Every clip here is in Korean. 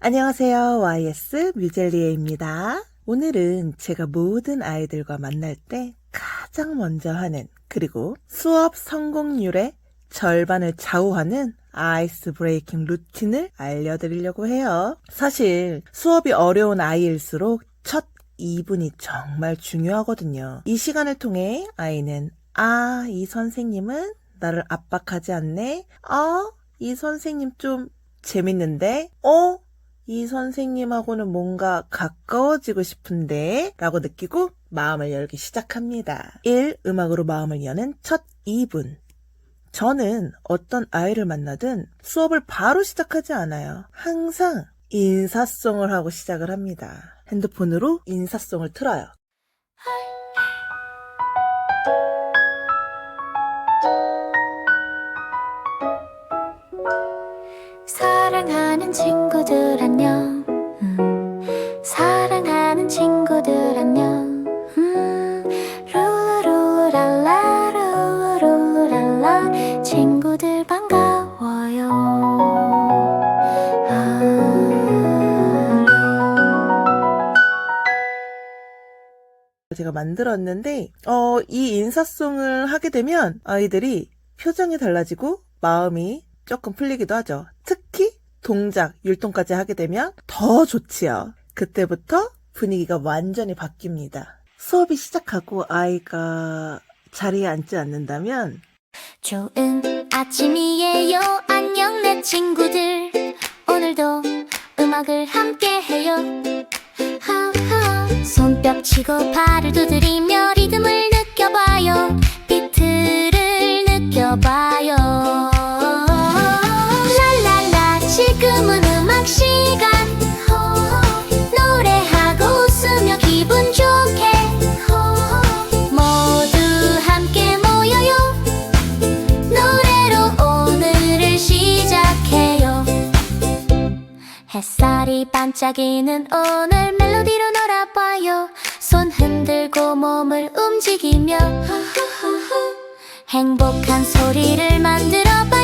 안녕하세요. YS 뮤젤리에입니다. 오늘은 제가 모든 아이들과 만날 때 가장 먼저 하는 그리고 수업 성공률의 절반을 좌우하는 아이스 브레이킹 루틴을 알려드리려고 해요. 사실 수업이 어려운 아이일수록 첫 2분이 정말 중요하거든요. 이 시간을 통해 아이는 아, 이 선생님은 나를 압박하지 않네. 어, 이 선생님 좀 재밌는데. 어, 이 선생님하고는 뭔가 가까워지고 싶은데 라고 느끼고 마음을 열기 시작합니다. 1. 음악으로 마음을 여는 첫 2분. 저는 어떤 아이를 만나든 수업을 바로 시작하지 않아요. 항상 인사송을 하고 시작을 합니다. 핸드폰으로 인사송을 틀어요. 사랑하는 친구들 안녕 음, 사랑하는 친구들 안녕 음, 룰루룰루랄라 룰루룰루랄라. 친구들 반가워요. 아, 제가 만들었는데, 어, 이 인사송을 하게 되면 아이들이 표정이 달라지고 마음이 조금 풀리기도 하죠. 특히 동작, 율동까지 하게 되면 더 좋지요. 그때부터 분위기가 완전히 바뀝니다. 수업이 시작하고 아이가 자리에 앉지 않는다면 좋은 아침이에요. 안녕 내 친구들. 오늘도 음악을 함께 해요. 하하. 손뼉 치고 발을 두드리며 리듬을 느껴봐요. 비트를 느껴봐 햇살이 반짝이는 오늘 멜로디로 놀아봐요. 손 흔들고 몸을 움직이며. 행복한 소리를 만들어봐요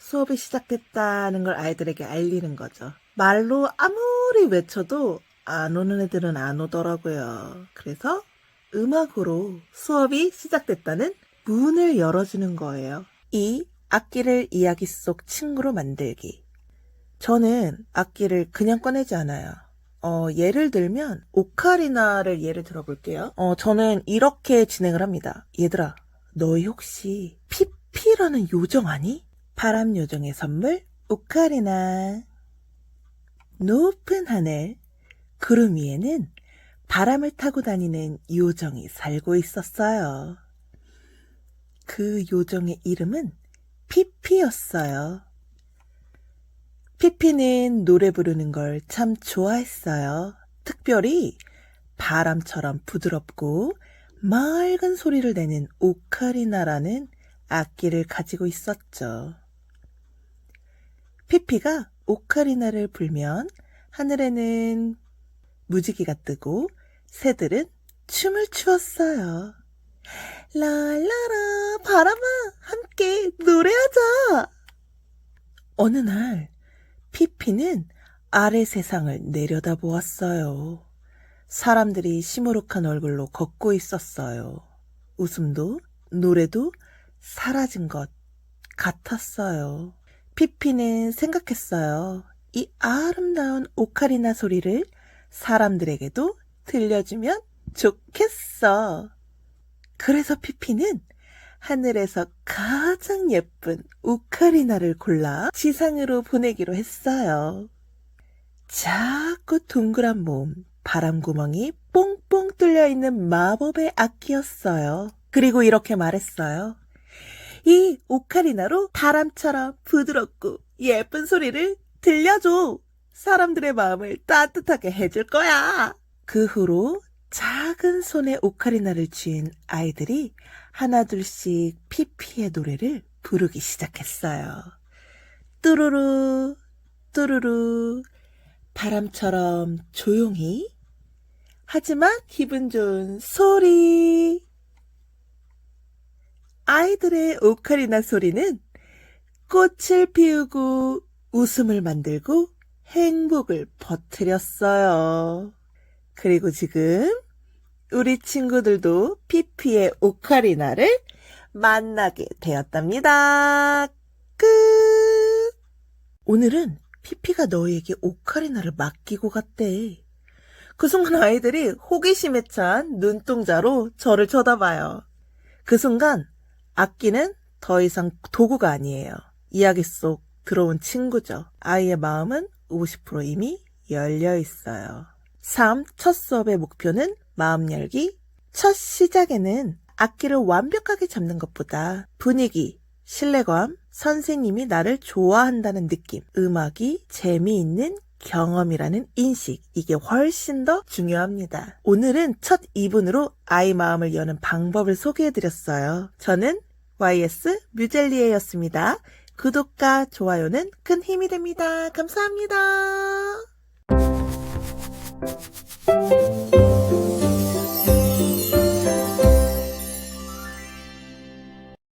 수업이 시작됐다는 걸 아이들에게 알리는 거죠. 말로 아무리 외쳐도 안 오는 애들은 안 오더라고요. 그래서 음악으로 수업이 시작됐다는 문을 열어주는 거예요. 이 악기를 이야기 속 친구로 만들기. 저는 악기를 그냥 꺼내지 않아요. 어, 예를 들면, 오카리나를 예를 들어볼게요. 어, 저는 이렇게 진행을 합니다. 얘들아, 너희 혹시 피피라는 요정 아니? 바람 요정의 선물, 오카리나. 높은 하늘, 구름 위에는 바람을 타고 다니는 요정이 살고 있었어요. 그 요정의 이름은 피피였어요. 피피는 노래 부르는 걸 참 좋아했어요. 특별히 바람처럼 부드럽고 맑은 소리를 내는 오카리나라는 악기를 가지고 있었죠. 피피가 오카리나를 불면 하늘에는 무지개가 뜨고 새들은 춤을 추었어요. 랄라라, 바람아, 함께 노래하자! 어느 날, 피피는 아래 세상을 내려다 보았어요. 사람들이 시무룩한 얼굴로 걷고 있었어요. 웃음도 노래도 사라진 것 같았어요. 피피는 생각했어요. 이 아름다운 오카리나 소리를 사람들에게도 들려주면 좋겠어. 그래서 피피는 하늘에서 가장 예쁜 오카리나를 골라 지상으로 보내기로 했어요. 작고 동그란 몸, 바람구멍이 뽕뽕 뚫려 있는 마법의 악기였어요. 그리고 이렇게 말했어요. 이 오카리나로 바람처럼 부드럽고 예쁜 소리를 들려줘. 사람들의 마음을 따뜻하게 해줄 거야. 그 후로 작은 손에 오카리나를 쥔 아이들이 하나둘씩 피피의 노래를 부르기 시작했어요. 뚜루루, 뚜루루, 바람처럼 조용히, 하지만 기분 좋은 소리. 아이들의 오카리나 소리는 꽃을 피우고 웃음을 만들고 행복을 퍼뜨렸어요. 그리고 지금 우리 친구들도 피피의 오카리나를 만나게 되었답니다. 끝! 오늘은 피피가 너희에게 오카리나를 맡기고 갔대. 그 순간 아이들이 호기심에 찬 눈동자로 저를 쳐다봐요. 그 순간 악기는 더 이상 도구가 아니에요. 이야기 속 들어온 친구죠. 아이의 마음은 50% 이미 열려 있어요. 3. 첫 수업의 목표는 마음 열기. 첫 시작에는 악기를 완벽하게 잡는 것보다 분위기, 신뢰감, 선생님이 나를 좋아한다는 느낌, 음악이 재미있는 경험이라는 인식, 이게 훨씬 더 중요합니다. 오늘은 첫 2분으로 아이 마음을 여는 방법을 소개해드렸어요. 저는 YS 뮤젤리에였습니다. 구독과 좋아요는 큰 힘이 됩니다. 감사합니다.